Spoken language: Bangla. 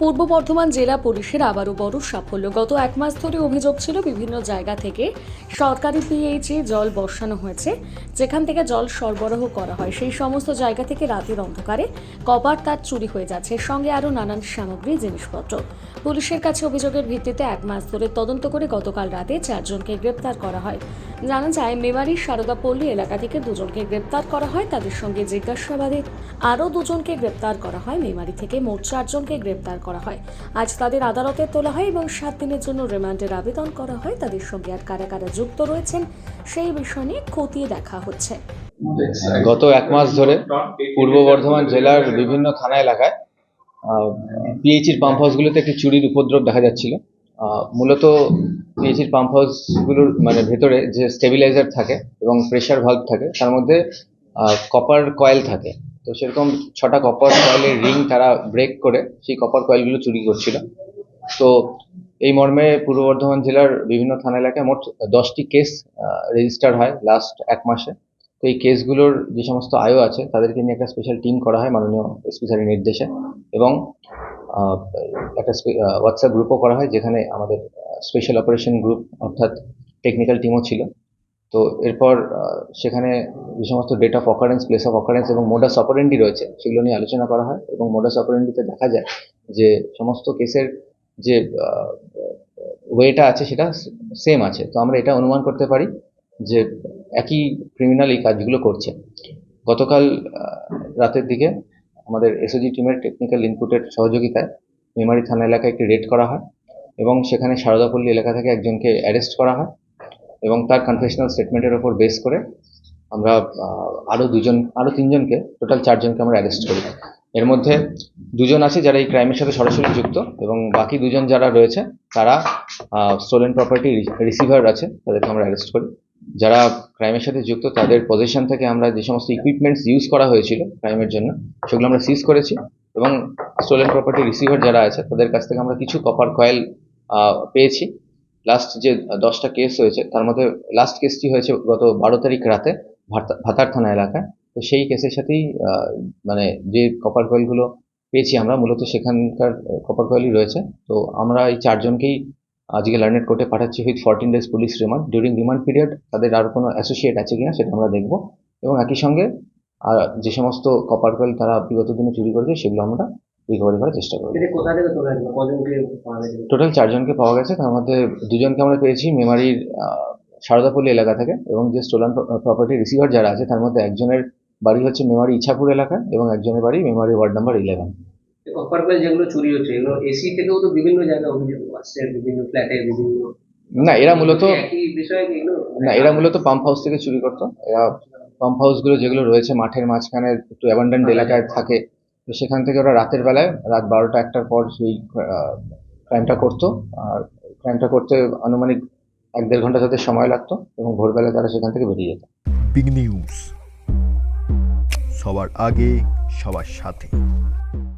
পূর্ব বর্ধমান জেলা পুলিশের আবারও বড় সাফল্য। গত এক মাস ধরে অভিযোগ ছিল বিভিন্ন জায়গা থেকে সরকারি পিএইচে জল বসানো হয়েছে, যেখান থেকে জল সরবরাহ করা হয়। সেই সমস্ত জায়গা থেকে রাতের অন্ধকারে কপার তার চুরি হয়ে যাচ্ছে। সঙ্গে আরও নানান সামগ্রী, জিনিসপত্র। পুলিশের কাছে অভিযোগের ভিত্তিতে এক মাস ধরে তদন্ত করে গতকাল রাতে চারজনকে গ্রেপ্তার করা হয়। জানা যায় মেমারির সারদাপল্লী এলাকা থেকে দুজনকে গ্রেপ্তার করা হয়। তাদের সঙ্গে জিজ্ঞাসাবাদে আরও দুজনকে গ্রেপ্তার করা হয়। মেমারি থেকে মোট চারজনকে গ্রেপ্তার করা হয়। আজ তাদের আদালতে তোলা হয় এবং সাত দিনের জন্য রিমান্ডের আবেদন করা হয়। তাদের সঙ্গে আর কারা কারা যুক্ত রয়েছেন, সেই বিষয় নিয়ে খতিয়ে দেখা হচ্ছে। গত এক মাস ধরে পূর্ব বর্ধমান জেলার বিভিন্ন থানা এলাকায় পিএইচির পাম্প হাউসগুলোতে একটি চুরির উপদ্রব দেখা যাচ্ছিল। মূলত পিএইচির পাম্প হাউসগুলোর মানে ভেতরে যে স্টেবিলাইজার থাকে এবং প্রেসার ভাল্ব থাকে, তার মধ্যে কপার কয়েল থাকে। তো সেরকম ছটা কপার কয়েলের রিং তারা ব্রেক করে, সেই কপার কয়েলগুলো চুরি করছিল। তো এই মর্মে পূর্ব বর্ধমান জেলার বিভিন্ন থানা এলাকায় মোট দশটি কেস রেজিস্টার হয় লাস্ট এক মাসে। তো এই কেসগুলোর যে সমস্ত আয়ও আছে, তাদেরকে নিয়ে একটা স্পেশাল টিম করা হয় মাননীয় এসপি স্যারের নির্দেশে। এবং একটা হোয়াটসঅ্যাপ গ্রুপও করা হয় যেখানে আমাদের স্পেশাল অপারেশন গ্রুপ অর্থাৎ টেকনিক্যাল টিমও ছিল। তো এরপর সেখানে যে সমস্ত date of occurrence place of occurrence এবং মোডাস অপারেন্ডি রয়েছে, সেগুলো নিয়ে আলোচনা করা হয় এবং মোডাস অপারেন্ডিতে দেখা যায় যে সমস্ত কেসের যে ওয়েটা আছে সেটা সেম আছে। তো আমরা এটা অনুমান করতে পারি যে একই ক্রিমিনাল এই কাজগুলো করছে। গতকাল রাতের দিকে আমাদের এসওজি টিমের টেকনিক্যাল ইনপুটের সহযোগিতায় মেমারি থানা এলাকায় একটি রেড করা হয় এবং সেখানে সারদাপল্লী এলাকা থেকে একজনকে অ্যারেস্ট করা হয় এবং তার কনফেশনাল স্টেটমেন্টের ওপর বেস করে আমরা আহ, আরও দুজন আরও তিনজনকে টোটাল চারজনকে আমরা অ্যারেস্ট করি। এর মধ্যে দুজন আছে যারা এই ক্রাইমের সাথে সরাসরি যুক্ত এবং বাকি দুজন যারা রয়েছে তারা স্টোলেন প্রপার্টি রিসিভার আছে তাদেরকে আমরা অ্যারেস্ট করি। যারা ক্রাইমের সাথে যুক্ত, তাদের পজিশন থেকে আমরা যে সমস্ত ইকুইপমেন্টস ইউজ করা হয়েছিল ক্রাইমের জন্য, সেগুলো আমরা সিজ করেছি এবং স্টোলেন প্রপার্টি রিসিভার যারা আছে, তাদের কাছ থেকে আমরা কিছু কপার কয়েল পেয়েছি। লাস্ট যে দশটা কেস হয়েছে, তার মধ্যে লাস্ট কেসটি হয়েছে গত বারো তারিখ রাতে ভাতা- ভাতার থানা এলাকায়। তো সেই কেসের সাথেই মানে যে কপার কয়েলগুলো পেয়েছি আমরা, মূলত সেখানকার কপার কয়েলই রয়েছে। তো আমরা এই চারজনকেই আজকে লার্নেট কোর্টে পাঠাচ্ছি with fourteen days police remand during remand period তাদের আর কোনো অ্যাসোসিয়েট আছে কিনা সেটা আমরা দেখব। এবং একই সঙ্গে আর যে সমস্ত কপার কয়েল তারা বিগত দিনে চুরি করেছে সেগুলো আমরা রিকভারি করার চেষ্টা করব। টোটাল চারজনকে পাওয়া গেছে। তার মধ্যে দুজনকে আমরা পেয়েছি মেমারির আহ, সারদাপল্লী এলাকা থেকে এবং যে স্টোলান প্রপার্টি রিসিভার যারা আছে তার মধ্যে একজনের বাড়ি হচ্ছে মেমারি ইছাপুর এলাকা এবং একজনের বাড়ি Memari ward number eleven copper coil যেগুলো চুরি হচ্ছে এগুলো এসি থেকেও তো বিভিন্ন জায়গায় অভিযোগ আসছে বিভিন্ন ফ্ল্যাটে বিভিন্ন না এরা মূলত না এরা মূলত পাম্প হাউস থেকে চুরি করতো। এরা পাম্প হাউসগুলো যেগুলো রয়েছে মাঠের মাঝখানে একটু অ্যাবান্ডেন্ট এলাকায় থাকে তো সেখান থেকে ওরা রাতের বেলায় রাত বারোটা একটার পর সেই ক্রাইমটা করতো। আর ক্রাইমটা করতে আনুমানিক এক দেড় ঘণ্টা তাদের সময় লাগতো এবং ভোরবেলা তারা সেখান থেকে বেরিয়ে যেত। বিগ নিউজ সবার আগে সবার সাথে।